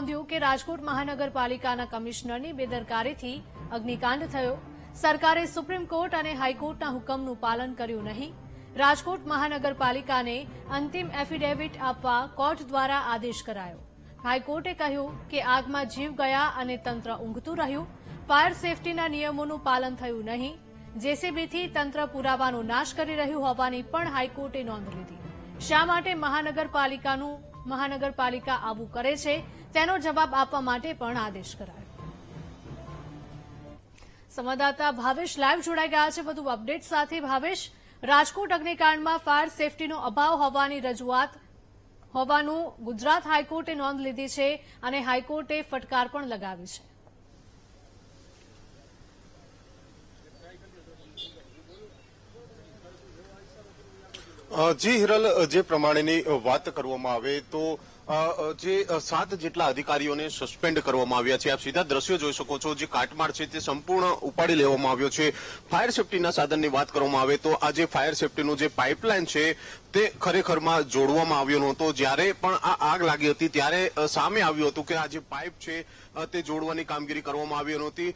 નોંધ્યું કે રાજકોટ મહાનગરપાલિકાના કમિશનરની બેદરકારીથી અગ્નિકાંડ થયો. સરકારે સુપ્રીમ કોર્ટ અને હાઈકોર્ટના હુકમનું પાલન કર્યું નહીં. રાજકોટ મહાનગરપાલિકાને અંતિમ એફિડેવિટ આપવા કોર્ટ દ્વારા આદેશ કરાયો. હાઈકોર્ટે કહ્યું કે આગમાં જીવ ગયા અને તંત્ર ઊંઘતું રહ્યું. ફાયર સેફટીના નિયમોનું પાલન થયું નહીં. જેસીબીથી તંત્ર પુરાવાનો નાશ કરી રહ્યું હોવાની પણ હાઈકોર્ટે નોંધ લીધી. શા માટે મહાનગરપાલિકાનું મહાનગરપાલિકા આવું કરે છે? તેનો જવાબ આપવા માટે પણ આદેશ કરાયો. સંવાદદાતા ભાવેશ લાઈવ જોડાઈ ગયા છે. વધુ અપડેટ સાથે ભાવેશ, રાજકોટ અગ્નિકાંડમાં ફાયર સેફટીનો અભાવ હોવાની રજૂઆત હોવાનું ગુજરાત હાઈકોર્ટે નોંધ લીધી છે અને હાઈકોર્ટે ફટકાર પણ લગાવી છે. જી હિરલ, જે પ્રમાણેની વાત કરવામાં આવે તો જે સાત જેટલા અધિકારીઓને સસ્પેન્ડ કરવામાં આવ્યા છે. આપ સીધા દ્રશ્યો જોઈ શકો છો. જે કાટમાળ છે તે સંપૂર્ણ ઉપાડી લેવામાં આવ્યો છે. ફાયર સેફટીના સાધનની વાત કરવામાં આવે તો આ જે ફાયર સેફટીનું જે પાઇપલાઇન છે તે ખરેખરમાં જોડવામાં આવ્યો નહોતો. જ્યારે પણ આ આગ લાગી હતી, ત્યારે સામે આવ્યું હતું કે આ જે પાઇપ છે તે જોડવાની કામગીરી કરવામાં આવી નહોતી.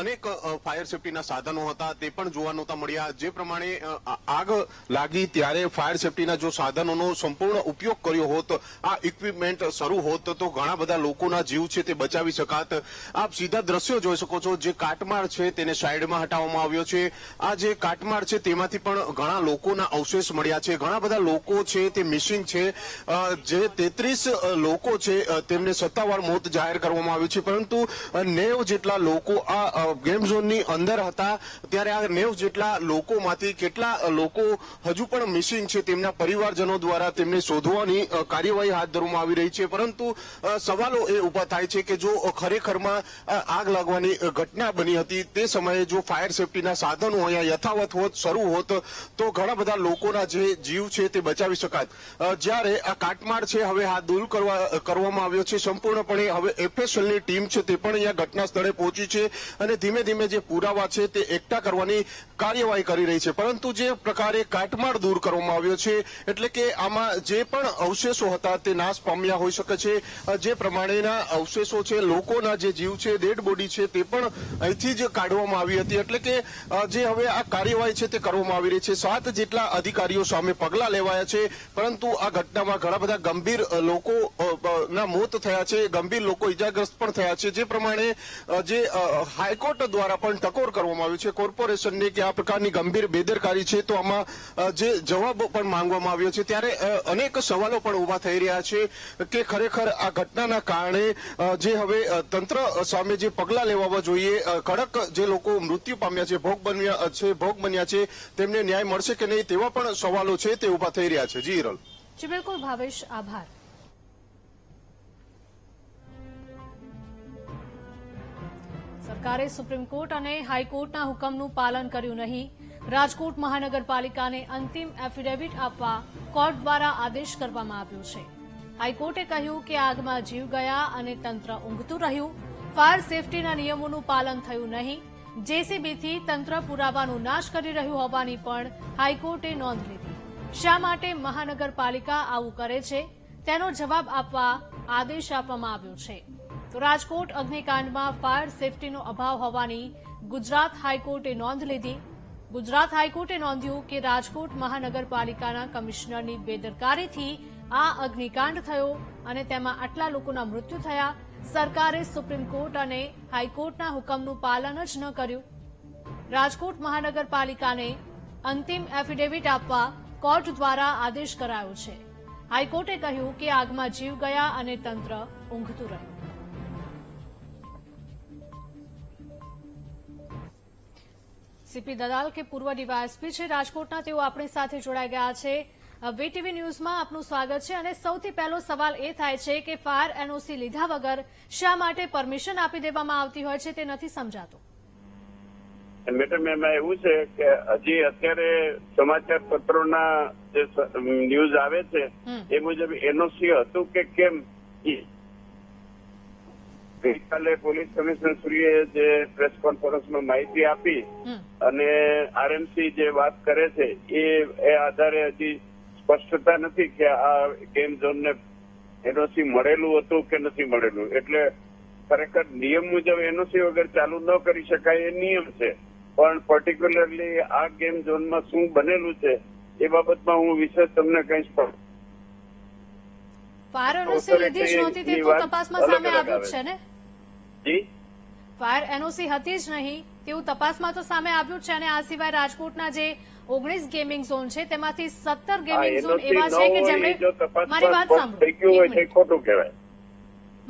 અનેક ફાયર સેફટીના સાધનો હતા, તે પણ જોવા નહોતા મળ્યા. જે પ્રમાણે આગ લાગી ત્યારે ફાયર સેફટીના જો સાધનોનો સંપૂર્ણ ઉપયોગ કર્યો હોત, આ ઇક્વિપમેન્ટ શરૂ હોત, તો ઘણા બધા લોકોના જીવ છે તે બચાવી શકાત. આપ સીધા દ્રશ્યો જોઈ શકો છો. જે કાટમાળ છે તેને સાઈડમાં હટાવવામાં આવ્યો છે. આ જે કાટમાળ છે તેમાંથી પણ ઘણા લોકોના અવશેષ મળ્યા છે. ઘણા બધા લોકો છે, તે મિસિંગ છે. જે તેત્રીસ લોકો છે તેમને સત્તાવાર મોત જાહેર કરવામાં આવ્યું છે. પરંતુ નેવ જેટલા લોકો આ ગેમ ઝોનની અંદર હતા, ત્યારે આ નેવ જેટલા લોકોમાંથી કેટલા લોકો હજુ પણ મિસિંગ છે, તેમના પરિવારજનો દ્વારા તેમને શોધવાની કાર્યવાહી હાથ ધરવામાં આવી રહી છે. પરંતુ સવાલો એ ઊભા થાય છે કે જો ખરેખરમાં આગ લાગવાની ઘટના બની હતી, તે સમયે જો ફાયર સેફટીના સાધનો અહીંયા યથાવત હોત, શરૂ હોત, તો ઘણા બધા લોકોના જે જીવ છે તે બચાવી શકાત. જ્યારે આ કાટમાળ છે હવે આ દૂર કરવા, કરવામાં આવ્યો છે, સંપૂર્ણપણે હવે એફએસએલની ટીમ છે તે પણ અહીંયા ઘટના સ્થળે પહોંચી છે અને ધીમે ધીમે જે પુરાવા છે તે એકઠા કરવાની કાર્યવાહી કરી રહી છે. પરંતુ જે પ્રકારે કાટમાળ દૂર કરવામાં આવ્યો છે, એટલે કે આમાં જે પણ અવશેષો હતા તે નાશ પામ્યા હોઈ શકે છે. જે પ્રમાણેના અવશેષો છે, લોકોના જે જીવ છે, ડેડ બોડી છે તે પણ અહીંથી જ કાઢવામાં આવી હતી. એટલે કે જે હવે આ કાર્યવાહી છે તે કરવામાં આવી રહી છે. સાત જેટલા અધિકારીઓ સામે પગલા લેવાયા છે. પરંતુ આ ઘટનામાં ઘણા બધા ગંભીર લોકો ના મોત થયા છે. ગંભીર લોકો ઇજાગ્રસ્ત પણ થયા છે. જે પ્રમાણે જે હાઈકોર્ટ દ્વારા પણ ટકોર કરવામાં આવ્યું છે. કોર્પોરેશનની કે આ પ્રકારની ગંભીર બેદરકારી છે તો આમાં જે જવાબ પણ માંગવામાં આવ્યો છે. ત્યારે અનેક સવાલો પણ ઊભા થઈ રહ્યા છે કે ખરેખર આ ઘટનાના કારણે જે હવે તંત્ર સામે જે પગલા લેવા જોઈએ કડક જે લોકો મૃત્યુ પામ્યા છે, ભોગ બન્યા છે, ભોગ બન્યા છે, તેમને ન્યાય મળશે કે નહીં તેવા પણ સવાલો છે. તે ઊભા થઈ રહ્યા છે. જી, હિરલ. જી, બિલકુલ, ભાવેશ, આભાર. સરકારે સુપ્રીમ કોર્ટ અને હાઈકોર્ટના હુકમનું પાલન કર્યું નહીં. રાજકોટ મહાનગરપાલિકાને અંતિમ એફિડેવિટ આપવા કોર્ટ દ્વારા આદેશ કરવામાં આવ્યો છે. હાઈકોર્ટે કહ્યું કે આગમાં જીવ ગયા અને તંત્ર ઊંઘતું રહ્યું. ફાયર સેફટીના નિયમોનું પાલન થયું નહીં. જેસીબીથી તંત્ર પુરાવાનો નાશ કરી રહ્યું હોવાની પણ હાઈકોર્ટે નોંધ લીધી. શા માટે મહાનગરપાલિકા આવું કરે છે? તેનો જવાબ આપવા આદેશ આપવામાં આવ્યો છે. તો રાજકોટ અગ્નિકાંડમાં ફાયર સેફટીનો અભાવ હોવાની ગુજરાત હાઈકોર્ટે નોંધ લીધી. ગુજરાત હાઈકોર્ટે નોંધ્યું કે રાજકોટ મહાનગરપાલિકાના કમિશનરની બેદરકારીથી આ અગ્નિકાંડ થયો અને તેમાં આટલા લોકોના મૃત્યુ થયા. સરકારે સુપ્રીમ કોર્ટ અને હાઈકોર્ટના હુકમનું પાલન જ ન કર્યું. રાજકોટ મહાનગરપાલિકાને અંતિમ એફિડેવિટ આપવા કોર્ટ દ્વારા આદેશ કરાયો છે. હાઈકોર્ટે કહ્યું કે આગમાં જીવ ગયા અને તંત્ર ઊંઘતું રહ્યું. સીપી દલાલ કે પૂર્વ ડીવાયએસપી છે રાજકોટના, તેઓ આપણી સાથે જોડાઈ ગયા છે. વીટીવી ન્યૂઝમાં આપનું સ્વાગત છે અને સૌથી પહેલો સવાલ એ થાય છે કે ફાયર એનઓસી લીધા વગર શા માટે પરમિશન આપી દેવામાં આવતી હોય છે તે નથી સમજાતું. મેડમ એમાં એવું છે કે હજી અત્યારે સમાચાર પત્રોના જે ન્યૂઝ આવે છે એ મુજબ એનઓસી હતું કે કેમ? ગઈકાલે પોલીસ કમિશનર શ્રીએ જે પ્રેસ કોન્ફરન્સમાં માહિતી આપી અને આરએમસી જે વાત કરે છે એ એ આધારે હજી સ્પષ્ટતા નથી કે આ ગેમ ઝોનને એનઓસી મળેલું હતું કે નથી મળેલું. એટલે ખરેખર નિયમ મુજબ એનઓસી વગર ચાલુ ન કરી શકાય એ નિયમ છે. પણ પર્ટિક્યુલરલી આ ગેમ ઝોનમાં શું બનેલું છે એ બાબતમાં હું વિશેષ તમને કહીશ પણ ફાયર એનઓસી લીધી જ નહોતી તેવું તપાસમાં સામે આવ્યું છે ને? જી? ફાયર એનઓસી હતી જ નહીં તેવું તપાસમાં તો સામે આવ્યું છે અને આ સિવાય રાજકોટના જે ઓગણીસ ગેમિંગ ઝોન છે તેમાંથી સત્તર ગેમિંગ ઝોન એવા છે કે જેમણે મારી વાત સાંભળી. ખોટું કહેવાય.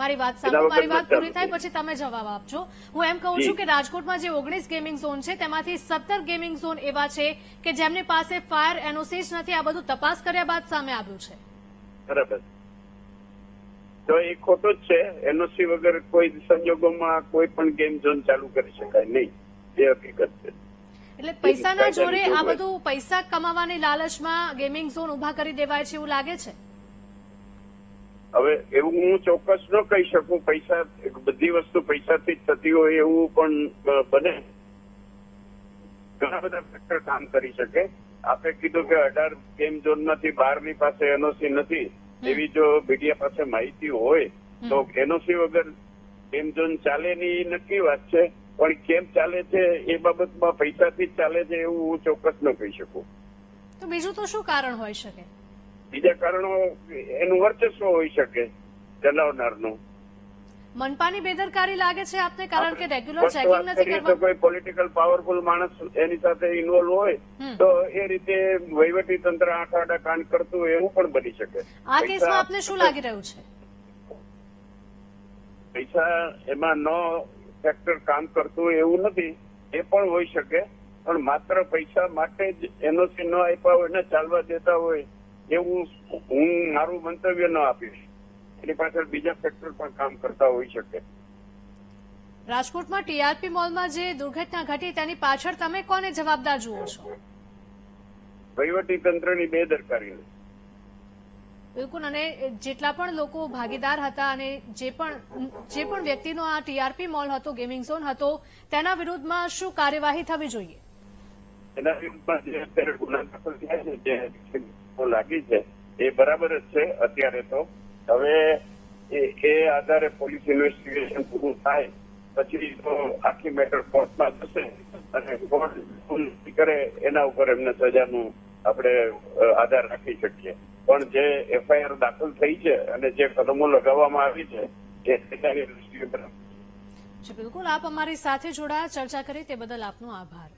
મારી વાત સાંભળો મારી વાત પૂરી થાય પછી તમે જવાબ આપજો. હું એમ કહું છું કે રાજકોટમાં જે ઓગણીસ ગેમિંગ ઝોન છે તેમાંથી સત્તર ગેમિંગ ઝોન એવા છે કે જેમની પાસે ફાયર એનઓસી જ નથી. આ બધું તપાસ કર્યા બાદ સામે આવ્યું છે. બરાબર. તો એ ખોટું જ છે. એનઓસી વગર કોઈ સંજોગોમાં કોઈ પણ ગેમ ઝોન ચાલુ કરી શકાય નહીં. એ હકીકત છે. એટલે પૈસાના જોરે આ બધું પૈસા કમાવાની લાલચમાં ગેમિંગ ઝોન ઊભા કરી દેવાય છે એવું લાગે છે? હવે એવું હું ચોક્કસ ન કહી શકું પૈસા બધી વસ્તુ પૈસાથી જ થતી હોય એવું પણ બને. ઘણા બધા ફેક્ટર કામ કરી શકે. આપે કીધું કે અઢાર ગેમ ઝોનમાંથી બારની પાસે એનઓસી નથી. એવી જો મીડિયા પાસે માહિતી હોય તો એનઓસી વગર ગેમ ઝોન ચાલે ની નક્કી વાત છે. પણ કેમ ચાલે છે એ બાબતમાં પૈસાથી જ ચાલે છે એવું હું ચોક્કસ ન કહી શકું. તો બીજું તો શું કારણ હોઈ શકે? બીજા કારણો એનું વર્ચસ્વ હોઈ શકે ચલાવનારનું. મનપાની બેદરકારી લાગે છે આપને? કારણ કે રેગ્યુલર ચેકિંગ નથી કરીએ કોઈ પોલિટિકલ પાવરફુલ માણસ એની સાથે ઇન્વોલ્વ હોય તો એ રીતે વહીવટી તંત્ર આઠ આડા કાન કરતું એવું પણ બની શકે. આ કેસમાં આપને શું લાગી રહ્યું છે? પૈસા એમાં ન ફેક્ટર કામ કરતું હોય એવું નથી એ પણ હોઈ શકે પણ માત્ર પૈસા માટે જ એનઓસી ન આપ્યા હોય ને ચાલવા દેતા હોય એવું હું મારું મંતવ્ય ન આપીશ. એની પાછળ બીજા ફેક્ટર પણ કામ કરતા હોઈ શકે. રાજકોટમાં ટીઆરપી મોલમાં જે દુર્ઘટના ઘટી તેની પાછળ તમે કોને જવાબદાર જુઓ છો? વહીવટી તંત્રની બેદરકારી બિલકુલ અને જેટલા પણ લોકો ભાગીદાર હતા અને જે પણ જે પણ વ્યક્તિનો આ ટીઆરપી મોલ હતો ગેમિંગ ઝોન હતો તેના વિરુદ્ધમાં શું કાર્યવાહી થવી જોઈએ? એના વિરુદ્ધમાં જે ગુના દાખલ થયા છે લાગી છે. એ બરાબર જ છે અત્યારે તો. હવે એ આધારે પોલીસ ઇન્વેસ્ટિગેશન પૂરું થાય, પછી તો આખી મેટર કોર્ટમાં જશે અને કોર્ટ કરે એના ઉપર એમને સજાનું આપણે આધાર રાખી શકીએ. પણ જે એફઆઈઆર દાખલ થઈ છે અને જે કલમો લગાવવામાં આવી છે, એ દૃષ્ટિએ બરાબર બિલકુલ. આપ અમારી સાથે જોડાયા. ચર્ચા કરી તે બદલ આપનો આભાર.